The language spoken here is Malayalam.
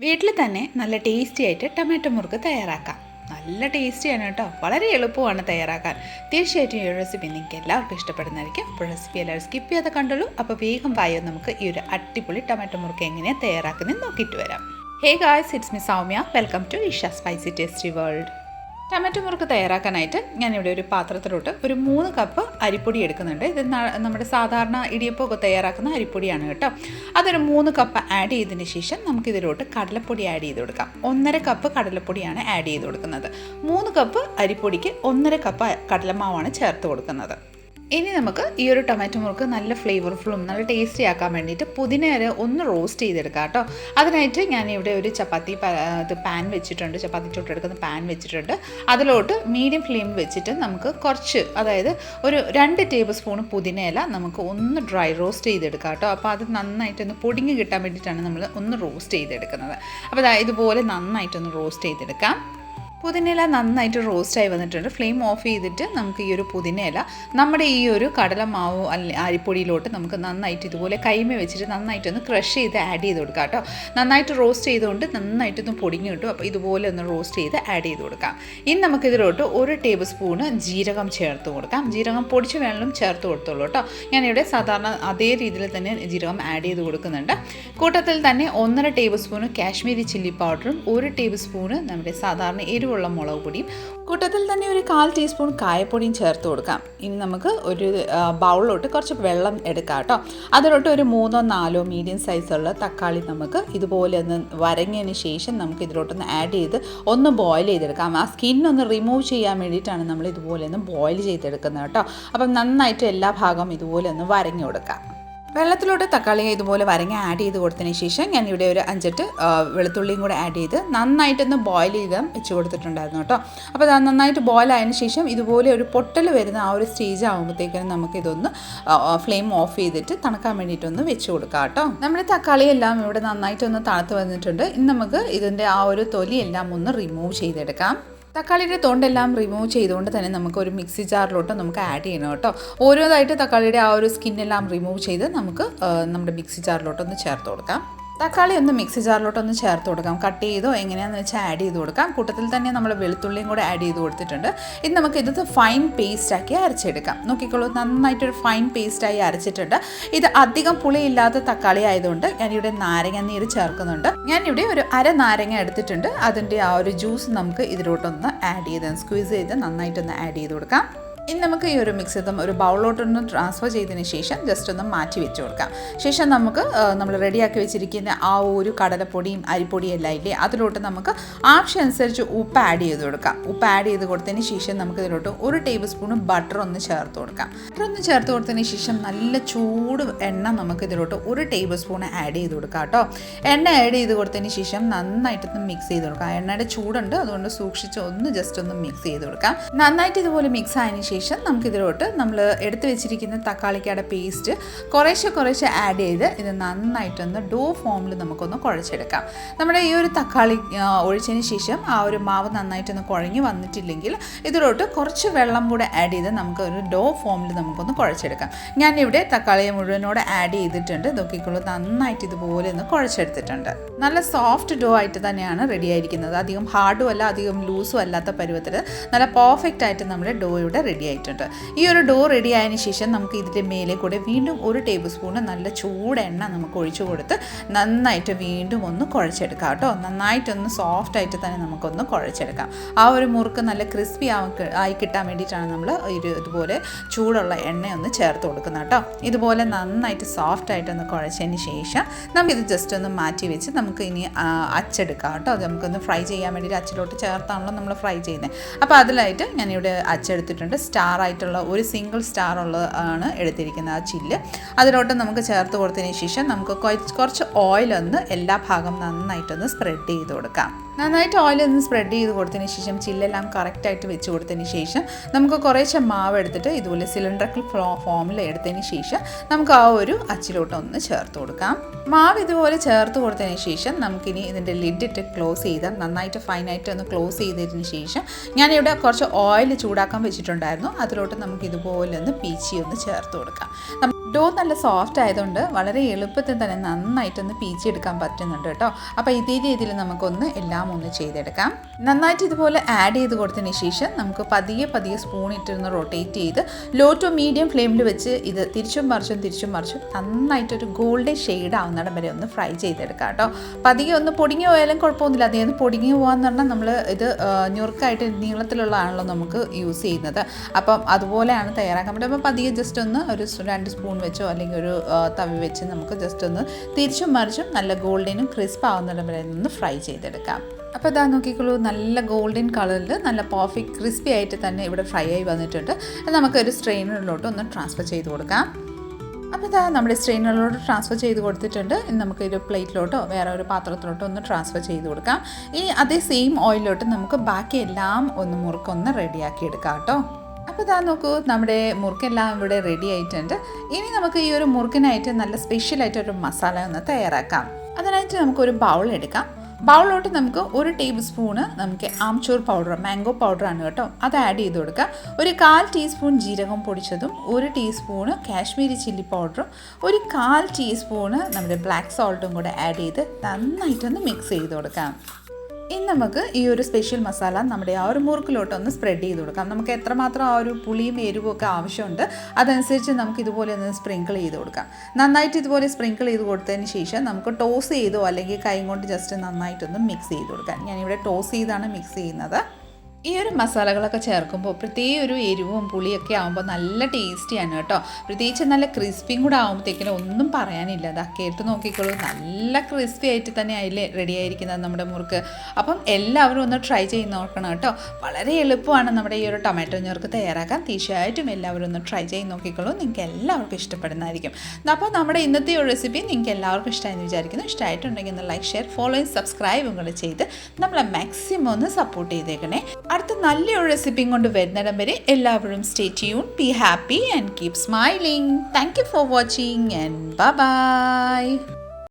വീട്ടിൽ തന്നെ നല്ല ടേസ്റ്റി ആയിട്ട് ടൊമാറ്റോ മുറുക്ക് തയ്യാറാക്കാം. നല്ല ടേസ്റ്റിയാണ് കേട്ടോ. വളരെ എളുപ്പമാണ് തയ്യാറാക്കാൻ. തീർച്ചയായിട്ടും ഈ റെസിപ്പി നിങ്ങൾക്ക് എല്ലാവർക്കും ഇഷ്ടപ്പെടുന്നതായിരിക്കും. അപ്പോൾ റെസിപ്പി എല്ലാവരും സ്കിപ്പ് ചെയ്യാതെ കണ്ടുള്ളൂ. അപ്പോൾ വേഗം വായോ നമുക്ക് ഈ ഒരു അടിപൊളി ടൊമാറ്റോ മുറുക്ക് എങ്ങനെയാണ് തയ്യാറാക്കുന്നത് നോക്കിയിട്ട് വരാം. Hey guys it's me Saumya welcome to Isha spicy tasty world tomato murukku തയ്യാറാക്കാനായിട്ട് ഞാനിവിടെ ഒരു പാത്രത്തിലോട്ട് ഒരു മൂന്ന് കപ്പ് അരിപ്പൊടി എടുക്കുന്നുണ്ട്. ഇത് നമ്മുടെ സാധാരണ ഇടിയപ്പമൊക്കെ തയ്യാറാക്കുന്ന അരിപ്പൊടിയാണ് കേട്ടോ. അതൊരു മൂന്ന് കപ്പ് ആഡ് ചെയ്തതിന് ശേഷം നമുക്കിതിലോട്ട് കടലപ്പൊടി ആഡ് ചെയ്ത് കൊടുക്കാം. ഒന്നര കപ്പ് കടലപ്പൊടിയാണ് ആഡ് ചെയ്ത് കൊടുക്കുന്നത്. മൂന്ന് കപ്പ് അരിപ്പൊടിക്ക് ഒന്നര കപ്പ് കടലമാവാണ് ചേർത്ത് കൊടുക്കുന്നത്. ഇനി നമുക്ക് ഈ ഒരു ടൊമാറ്റോ മുറുക്ക് നല്ല ഫ്ലേവർഫുള്ളും നല്ല ടേസ്റ്റി ആക്കാൻ വേണ്ടിയിട്ട് പുതിനയില ഒന്ന് റോസ്റ്റ് ചെയ്തെടുക്കാം കേട്ടോ. അതിനായിട്ട് ഞാൻ ഇവിടെ ഒരു ചപ്പാത്തി ഇത് പാൻ വെച്ചിട്ടുണ്ട്. ചപ്പാത്തി ചുട്ടെടുക്കുന്ന പാൻ വെച്ചിട്ടുണ്ട്. അതിലോട്ട് മീഡിയം ഫ്ലെയിം വെച്ചിട്ട് നമുക്ക് കുറച്ച് അതായത് ഒരു രണ്ട് ടേബിൾ സ്പൂൺ പുതിനയില നമുക്ക് ഒന്ന് ഡ്രൈ റോസ്റ്റ് ചെയ്തെടുക്കാം കേട്ടോ. അപ്പോൾ അത് നന്നായിട്ടൊന്ന് പൊടിഞ്ഞ് കിട്ടാൻ വേണ്ടിയിട്ടാണ് നമ്മൾ ഒന്ന് റോസ്റ്റ് ചെയ്തെടുക്കുന്നത്. അപ്പോൾ ഇതുപോലെ നന്നായിട്ടൊന്ന് റോസ്റ്റ് ചെയ്തെടുക്കാം. പുതിനയില നന്നായിട്ട് റോസ്റ്റായി വന്നിട്ടുണ്ട്. ഫ്ലെയിം ഓഫ് ചെയ്തിട്ട് നമുക്ക് ഈ ഒരു പുതിനയില നമ്മുടെ ഈ ഒരു കടലമാവ് അല്ലെ അരിപ്പൊടിയിലോട്ട് നമുക്ക് നന്നായിട്ട് ഇതുപോലെ കൈമ വെച്ചിട്ട് നന്നായിട്ടൊന്ന് ക്രഷ് ചെയ്ത് ആഡ് ചെയ്ത് കൊടുക്കാം കേട്ടോ. നന്നായിട്ട് റോസ്റ്റ് ചെയ്തുകൊണ്ട് നന്നായിട്ടൊന്ന് പൊടിഞ്ഞു കിട്ടും. അപ്പോൾ ഇതുപോലെ ഒന്ന് റോസ്റ്റ് ചെയ്ത് ആഡ് ചെയ്ത് കൊടുക്കാം. ഇനി നമുക്ക് ഇതിലോട്ട് ഒരു ടേബിൾ സ്പൂണ് ജീരകം ചേർത്ത് കൊടുക്കാം. ജീരകം പൊടിച്ച് വേണമെങ്കിലും ചേർത്ത് കൊടുത്തോളൂ കേട്ടോ. ഞാനിവിടെ സാധാരണ അതേ രീതിയിൽ തന്നെ ജീരകം ആഡ് ചെയ്ത് കൊടുക്കുന്നുണ്ട്. കൂട്ടത്തിൽ തന്നെ ഒന്നര ടേബിൾ സ്പൂണ് കാശ്മീരി ചില്ലി പൗഡറും ഒരു ടേബിൾ സ്പൂണ് നമ്മുടെ സാധാരണ എരിവുള്ള മുളക് പൊടിയും കൂട്ടത്തിൽ തന്നെ ഒരു കാൽ ടീസ്പൂൺ കായപ്പൊടിയും ചേർത്ത് കൊടുക്കാം. ഇനി നമുക്ക് ഒരു ബൗളിലോട്ട് കുറച്ച് വെള്ളം എടുക്കാം കേട്ടോ. അതിലോട്ട് ഒരു മൂന്നോ നാലോ മീഡിയം സൈസുള്ള തക്കാളി നമുക്ക് ഇതുപോലെ ഒന്ന് വരങ്ങിയതിന് ശേഷം നമുക്ക് ഇതിലോട്ടൊന്ന് ആഡ് ചെയ്ത് ഒന്ന് ബോയിൽ ചെയ്തെടുക്കാം. ആ സ്കിന്നൊന്ന് റിമൂവ് ചെയ്യാൻ വേണ്ടിയിട്ടാണ് നമ്മൾ ഇതുപോലെ ഒന്ന് ബോയിൽ ചെയ്തെടുക്കുന്നത് കേട്ടോ. അപ്പം നന്നായിട്ട് എല്ലാ ഭാഗവും ഇതുപോലെ ഒന്ന് വരങ്ങി കൊടുക്കാം. വെള്ളത്തിലോട്ട് തക്കാളി ഇതുപോലെ വരങ്ങ ആഡ് ചെയ്ത് കൊടുത്തതിന് ശേഷം ഞാൻ ഇവിടെ ഒരു അഞ്ചെട്ട് വെളുത്തുള്ളിയും കൂടെ ആഡ് ചെയ്ത് നന്നായിട്ടൊന്ന് ബോയിൽ ചെയ്ത് വെച്ച് കൊടുത്തിട്ടുണ്ടായിരുന്നു കേട്ടോ. അപ്പോൾ അത് നന്നായിട്ട് ബോയിൽ ആയതിന് ശേഷം ഇതുപോലെ ഒരു പൊട്ടൽ വരുന്ന ആ ഒരു സ്റ്റേജ് ആകുമ്പോഴത്തേക്കും നമുക്ക് ഇതൊന്ന് ഫ്ലെയിം ഓഫ് ചെയ്തിട്ട് തണുക്കാൻ വേണ്ടിയിട്ടൊന്ന് വെച്ച് കൊടുക്കാം കേട്ടോ. നമ്മുടെ തക്കാളി എല്ലാം ഇവിടെ നന്നായിട്ടൊന്ന് തണുത്ത് വന്നിട്ടുണ്ട്. ഇനി നമുക്ക് ഇതിന്റെ ആ ഒരു തൊലി എല്ലാം ഒന്ന് റിമൂവ് ചെയ്തെടുക്കാം. തക്കാളിയുടെ തൊണ്ടെല്ലാം റിമൂവ് ചെയ്തുകൊണ്ട് തന്നെ നമുക്ക് ഒരു മിക്സി ജാറിലോട്ട് നമുക്ക് ആഡ് ചെയ്യണം കേട്ടോ. ഓരോതായിട്ട് തക്കാളിയുടെ ആ ഒരു സ്കിന്നെല്ലാം റിമൂവ് ചെയ്ത് നമുക്ക് നമ്മുടെ മിക്സി ജാറിലോട്ടൊന്ന് ചേർത്ത് കൊടുക്കാം. തക്കാളി ഒന്ന് മിക്സി ജാറിലോട്ടൊന്ന് ചേർത്ത് കൊടുക്കാം. കട്ട് ചെയ്തോ എങ്ങനെയാണെന്ന് വെച്ചാൽ ആഡ് ചെയ്ത് കൊടുക്കാം. കൂട്ടത്തിൽ തന്നെ നമ്മൾ വെളുത്തുള്ളിയും കൂടെ ആഡ് ചെയ്ത് കൊടുത്തിട്ടുണ്ട്. ഇനി നമുക്ക് ഇത് ഫൈൻ പേസ്റ്റാക്കി അരച്ചെടുക്കാം. നോക്കിക്കോളൂ നന്നായിട്ടൊരു ഫൈൻ പേസ്റ്റായി അരച്ചിട്ടുണ്ട്. ഇത് അധികം പുളിയില്ലാത്ത തക്കാളി ആയതുകൊണ്ട് ഞാനിവിടെ നാരങ്ങ നീര് ചേർക്കുന്നുണ്ട്. ഞാനിവിടെ ഒരു അര നാരങ്ങ എടുത്തിട്ടുണ്ട്. അതിന്റെ ആ ഒരു ജ്യൂസ് നമുക്ക് ഇതിലോട്ടൊന്ന് ആഡ് ചെയ്ത് സ്ക്വീസ് ചെയ്ത് നന്നായിട്ടൊന്ന് ആഡ് ചെയ്ത് കൊടുക്കാം. ഇനി നമുക്ക് ഈ ഒരു മിക്സ് ഇതും ഒരു ബൗളിലോട്ടൊന്ന് ട്രാൻസ്ഫർ ചെയ്തതിന് ശേഷം ജസ്റ്റ് ഒന്ന് മാറ്റി വെച്ച് കൊടുക്കാം. ശേഷം നമുക്ക് നമ്മൾ റെഡിയാക്കി വെച്ചിരിക്കുന്ന ആ ഒരു കടലപ്പൊടിയും അരിപ്പൊടിയും എല്ലാം ഇല്ലേ അതിലോട്ട് നമുക്ക് ആവശ്യമനുസരിച്ച് ഉപ്പ് ആഡ് ചെയ്ത് കൊടുക്കാം. ഉപ്പ് ആഡ് ചെയ്ത് കൊടുത്തതിന് ശേഷം നമുക്ക് ഇതിലോട്ട് ഒരു ടേബിൾ സ്പൂൺ ബട്ടർ ഒന്ന് ചേർത്ത് കൊടുക്കാം. ബട്ടർ ഒന്ന് ചേർത്ത് കൊടുത്തതിന് ശേഷം നല്ല ചൂട് എണ്ണ നമുക്ക് ഇതിലോട്ട് ഒരു ടേബിൾ സ്പൂൺ ആഡ് ചെയ്ത് കൊടുക്കാം കേട്ടോ. എണ്ണ ആഡ് ചെയ്ത് കൊടുത്തതിന് ശേഷം നന്നായിട്ടൊന്ന് മിക്സ് ചെയ്ത് കൊടുക്കാം. എണ്ണയുടെ ചൂടുണ്ട് അതുകൊണ്ട് സൂക്ഷിച്ച് ഒന്ന് ജസ്റ്റ് ഒന്ന് മിക്സ് ചെയ്ത് കൊടുക്കാം. നന്നായിട്ട് ഇതുപോലെ മിക്സ് ആയതിനു ശേഷം നമുക്കിതിലോട്ട് നമ്മൾ എടുത്തു വെച്ചിരിക്കുന്ന തക്കാളിക്കയുടെ പേസ്റ്റ് കുറേശ്ശെ കുറേശ്ശെ ആഡ് ചെയ്ത് ഇത് നന്നായിട്ടൊന്ന് ഡോ ഫോമിൽ നമുക്കൊന്ന് കുഴച്ചെടുക്കാം. നമ്മുടെ ഈ ഒരു തക്കാളി ഒഴിച്ചതിന് ശേഷം ആ ഒരു മാവ് നന്നായിട്ടൊന്ന് കുഴഞ്ഞു വന്നിട്ടില്ലെങ്കിൽ ഇതിലോട്ട് കുറച്ച് വെള്ളം കൂടെ ആഡ് ചെയ്ത് നമുക്ക് ഒരു ഡോ ഫോമിൽ നമുക്കൊന്ന് കുഴച്ചെടുക്കാം. ഞാനിവിടെ തക്കാളിയെ മുഴുവനോട് ആഡ് ചെയ്തിട്ടുണ്ട്. നോക്കിക്കോളൂ നന്നായിട്ട് ഇതുപോലെ ഒന്ന് കുഴച്ചെടുത്തിട്ടുണ്ട്. നല്ല സോഫ്റ്റ് ഡോ ആയിട്ട് തന്നെയാണ് റെഡി ആയിരിക്കുന്നത്. അധികം ഹാർഡും അല്ല അധികം ലൂസും അല്ലാത്ത പരുവത്തിൽ നല്ല പെർഫെക്റ്റ് ആയിട്ട് നമ്മുടെ ഡോ ഇവിടെ റെഡി ആയിട്ടുണ്ട് ഈ ഒരു ഡോ റെഡി ആയതിനു ശേഷം നമുക്ക് ഇതിന്റെ മേലെ കൂടെ വീണ്ടും ഒരു ടേബിൾ സ്പൂണ് നല്ല ചൂട് എണ്ണ നമുക്ക് ഒഴിച്ചു കൊടുത്ത് നന്നായിട്ട് വീണ്ടും ഒന്ന് കുഴച്ചെടുക്കാം കേട്ടോ. നന്നായിട്ടൊന്ന് സോഫ്റ്റ് ആയിട്ട് തന്നെ നമുക്കൊന്ന് കുഴച്ചെടുക്കാം. ആ ഒരു മുറുക്ക് നല്ല ക്രിസ്പി ആയി കിട്ടാൻ വേണ്ടിയിട്ടാണ് നമ്മൾ ഒരു ഇതുപോലെ ചൂടുള്ള എണ്ണ ഒന്ന് ചേർത്ത് കൊടുക്കുന്നത് കേട്ടോ. ഇതുപോലെ നന്നായിട്ട് സോഫ്റ്റ് ആയിട്ടൊന്ന് കുഴച്ചതിന് ശേഷം നമുക്കിത് ജസ്റ്റ് ഒന്ന് മാറ്റി വെച്ച് നമുക്ക് ഇനി അച്ചെടുക്കാം കേട്ടോ. അത് നമുക്കൊന്ന് ഫ്രൈ ചെയ്യാൻ വേണ്ടിയിട്ട് അച്ചിലോട്ട് ചേർത്താണല്ലോ നമ്മൾ ഫ്രൈ ചെയ്യുന്നത് അപ്പോൾ അതിലായിട്ട് ഞാനിവിടെ അച്ചെടുത്തിട്ടുണ്ട്. സ്റ്റാർ ആയിട്ടുള്ള ഒരു സിംഗിൾ സ്റ്റാർ ഉള്ളത് ആണ് എടുത്തിരിക്കുന്നത് ആ ചില്ല്. അതിലോട്ട് നമുക്ക് ചേർത്ത് കൊടുത്തതിന് ശേഷം നമുക്ക് കുറച്ച് ഓയിൽ ഒന്ന് എല്ലാ ഭാഗം നന്നായിട്ടൊന്ന് സ്പ്രെഡ് ചെയ്ത് കൊടുക്കാം. നന്നായിട്ട് ഓയിൽ ഒന്ന് സ്പ്രെഡ് ചെയ്ത് കൊടുത്തതിന് ശേഷം ചില്ലെല്ലാം കറക്റ്റായിട്ട് വെച്ച് കൊടുത്തതിന് ശേഷം നമുക്ക് കുറേശ്ശെ മാവ് എടുത്തിട്ട് ഇതുപോലെ സിലിണ്ടറിക്കൽ ഫ്ലോ ഫോമിൽ എടുത്തതിന് ശേഷം നമുക്ക് ആ ഒരു അച്ചിലോട്ട് ഒന്ന് ചേർത്ത് കൊടുക്കാം. മാവ് ഇതുപോലെ ചേർത്ത് കൊടുത്തതിന് ശേഷം നമുക്കിനി ഇതിന്റെ ലിഡിട്ട് ക്ലോസ് ചെയ്ത് നന്നായിട്ട് ഫൈനായിട്ട് ഒന്ന് ക്ലോസ് ചെയ്തതിന് ശേഷം ഞാനിവിടെ കുറച്ച് ഓയിൽ ചൂടാക്കാൻ വെച്ചിട്ടുണ്ടായിരുന്നു. അതിലോട്ട് നമുക്ക് ഇതുപോലെ ഒന്ന് പീച്ചി ഒന്ന് ചേർത്ത് കൊടുക്കാം. ഡോ നല്ല സോഫ്റ്റ് ആയതുകൊണ്ട് വളരെ എളുപ്പത്തിൽ തന്നെ നന്നായിട്ടൊന്ന് പീച്ചെടുക്കാൻ പറ്റുന്നുണ്ട് കേട്ടോ. അപ്പോൾ ഇതേ രീതിയിൽ നമുക്കൊന്ന് എല്ലാം ഒന്ന് ചെയ്തെടുക്കാം. നന്നായിട്ട് ഇതുപോലെ ആഡ് ചെയ്ത് കൊടുത്തതിന് ശേഷം നമുക്ക് പതിയെ പതിയെ സ്പൂൺ ഇട്ടിരുന്ന് റൊട്ടേറ്റ് ചെയ്ത് ലോ ടു മീഡിയം ഫ്ലെയിമിൽ വെച്ച് ഇത് തിരിച്ചും മറിച്ചും തിരിച്ചും മറിച്ചും നന്നായിട്ടൊരു ഗോൾഡൻ ഷെയ്ഡ് ആവുന്നിടം വരെ ഒന്ന് ഫ്രൈ ചെയ്തെടുക്കാം കേട്ടോ. പതിയെ ഒന്ന് പൊടിഞ്ഞു പോയാലും കുഴപ്പമൊന്നുമില്ല. അതേ ഒന്ന് പൊടിഞ്ഞു പോകാന്ന് പറഞ്ഞാൽ നമ്മൾ ഇത് ഞുറുക്കായിട്ട് നീളത്തിലുള്ളതാണല്ലോ നമുക്ക് യൂസ് ചെയ്യുന്നത്. അപ്പം അതുപോലെയാണ് തയ്യാറാക്കാൻ പറ്റും അപ്പോൾ പതിയെ ജസ്റ്റ് ഒന്ന് ഒരു രണ്ട് സ്പൂൺ വെച്ചോ അല്ലെങ്കിൽ ഒരു തവി വെച്ച് നമുക്ക് ജസ്റ്റ് ഒന്ന് തിരിച്ചും മറിച്ചും നല്ല ഗോൾഡനും ക്രിസ്പ് ആവുന്നിടം വരെ ഒന്ന് ഫ്രൈ ചെയ്തെടുക്കാം. അപ്പോൾ ഇതാ നോക്കിക്കോളൂ നല്ല ഗോൾഡൻ കളറിൽ നല്ല പെർഫെക്റ്റ് ക്രിസ്പി ആയിട്ട് തന്നെ ഇവിടെ ഫ്രൈ ആയി വന്നിട്ടുണ്ട്. നമുക്കൊരു സ്ട്രെയിനറിലോട്ട് ഒന്ന് ട്രാൻസ്ഫർ ചെയ്ത് കൊടുക്കാം. അപ്പോൾ ഇതാ നമ്മുടെ സ്ട്രെയിനറിലോട്ട് ട്രാൻസ്ഫർ ചെയ്ത് കൊടുത്തിട്ടുണ്ട്. ഇനി നമുക്ക് ഒരു പ്ലേറ്റിലോട്ടോ വേറെ ഒരു പാത്രത്തിലോട്ടോ ഒന്ന് ട്രാൻസ്ഫർ ചെയ്ത് കൊടുക്കാം. ഇനി അതേ സെയിം ഓയിലിലോട്ട് നമുക്ക് ബാക്കി എല്ലാം ഒന്ന് മുറുക്കൊന്ന് റെഡിയാക്കി എടുക്കാം കേട്ടോ. അപ്പോൾ ഇതാ നോക്കൂ നമ്മുടെ മുറുക്കെല്ലാം ഇവിടെ റെഡി ആയിട്ടുണ്ട്. ഇനി നമുക്ക് ഈ ഒരു മുറുക്കിനായിട്ട് നല്ല സ്പെഷ്യലായിട്ട് ഒരു മസാല ഒന്ന് തയ്യാറാക്കാം. അതിനായിട്ട് നമുക്കൊരു ബൗൾ എടുക്കാം. ബൗളിലോട്ട് നമുക്ക് ഒരു ടേബിൾ സ്പൂണ് നമുക്ക് ആംചൂർ പൗഡർ മാംഗോ പൗഡറാണ് കേട്ടോ. അത് ആഡ് ചെയ്ത് കൊടുക്കുക. ഒരു കാൽ ടീസ്പൂൺ ജീരകം പൊടിച്ചതും ഒരു ടീസ്പൂണ് കാശ്മീരി ചില്ലി പൗഡറും ഒരു കാൽ ടീസ്പൂണ് നമ്മുടെ ബ്ലാക്ക് സോൾട്ടും കൂടെ ആഡ് ചെയ്ത് നന്നായിട്ടൊന്ന് മിക്സ് ചെയ്ത് കൊടുക്കാം. ഇനി നമുക്ക് ഈ ഒരു സ്പെഷ്യൽ മസാല നമ്മുടെ ആ ഒരു മുറുക്കിലോട്ടൊന്ന് സ്പ്രെഡ് ചെയ്ത് കൊടുക്കാം. നമുക്ക് എത്രമാത്രം ആ ഒരു പുളിയും എരിവും ഒക്കെ ആവശ്യമുണ്ട് അതനുസരിച്ച് നമുക്ക് ഇതുപോലെ ഒന്ന് സ്പ്രിങ്കിൾ ചെയ്ത് കൊടുക്കാം. നന്നായിട്ട് ഇതുപോലെ സ്പ്രിങ്കിൾ ചെയ്ത് കൊടുത്തതിന് ശേഷം നമുക്ക് ടോസ് ചെയ്തോ അല്ലെങ്കിൽ കൈ കൊണ്ട് ജസ്റ്റ് നന്നായിട്ടൊന്ന് മിക്സ് ചെയ്ത് കൊടുക്കാം. ഞാനിവിടെ ടോസ് ചെയ്താണ് മിക്സ് ചെയ്യുന്നത്. ഈ ഒരു മസാലകളൊക്കെ ചേർക്കുമ്പോൾ പ്രത്യേക ഒരു എരിവും പുളിയൊക്കെ ആകുമ്പോൾ നല്ല ടേസ്റ്റിയാണ് കേട്ടോ. പ്രത്യേകിച്ച് നല്ല ക്രിസ്പിയും കൂടെ ആകുമ്പോഴത്തേക്കിനും ഒന്നും പറയാനില്ല. അത് അക്കേർത്ത് നോക്കിക്കോളൂ. നല്ല ക്രിസ്പി ആയിട്ട് തന്നെ അതിൽ റെഡി ആയിരിക്കുന്നത് നമ്മുടെ മുറുക്ക്. അപ്പം എല്ലാവരും ഒന്ന് ട്രൈ ചെയ്ത് നോക്കണം കേട്ടോ. വളരെ എളുപ്പമാണ് നമ്മുടെ ഈ ഒരു ടൊമാറ്റോ ഞെറുക്ക് തയ്യാറാക്കാൻ. തീർച്ചയായിട്ടും എല്ലാവരും ഒന്ന് ട്രൈ ചെയ്ത് നോക്കിക്കോളൂ. നിങ്ങൾക്ക് എല്ലാവർക്കും ഇഷ്ടപ്പെടുന്നതായിരിക്കും. അപ്പോൾ നമ്മുടെ ഇന്നത്തെ ഒരു റെസിപ്പി നിങ്ങൾക്ക് എല്ലാവർക്കും ഇഷ്ടമായെന്ന് വിചാരിക്കുന്നു. ഇഷ്ടമായിട്ടുണ്ടെങ്കിൽ ഒന്ന് ലൈക്ക് ഷെയർ ഫോളോയും സബ്സ്ക്രൈബും കൂടെ ചെയ്ത് നമ്മളെ മാക്സിമം ഒന്ന് സപ്പോർട്ട് ചെയ്തേക്കണേ. അടുത്ത നല്ലൊരു റെസിപ്പിയും കൊണ്ട് വരുന്നിടം വരെ എല്ലാവരും stay tune be happy and keep smiling thank you for watching and bye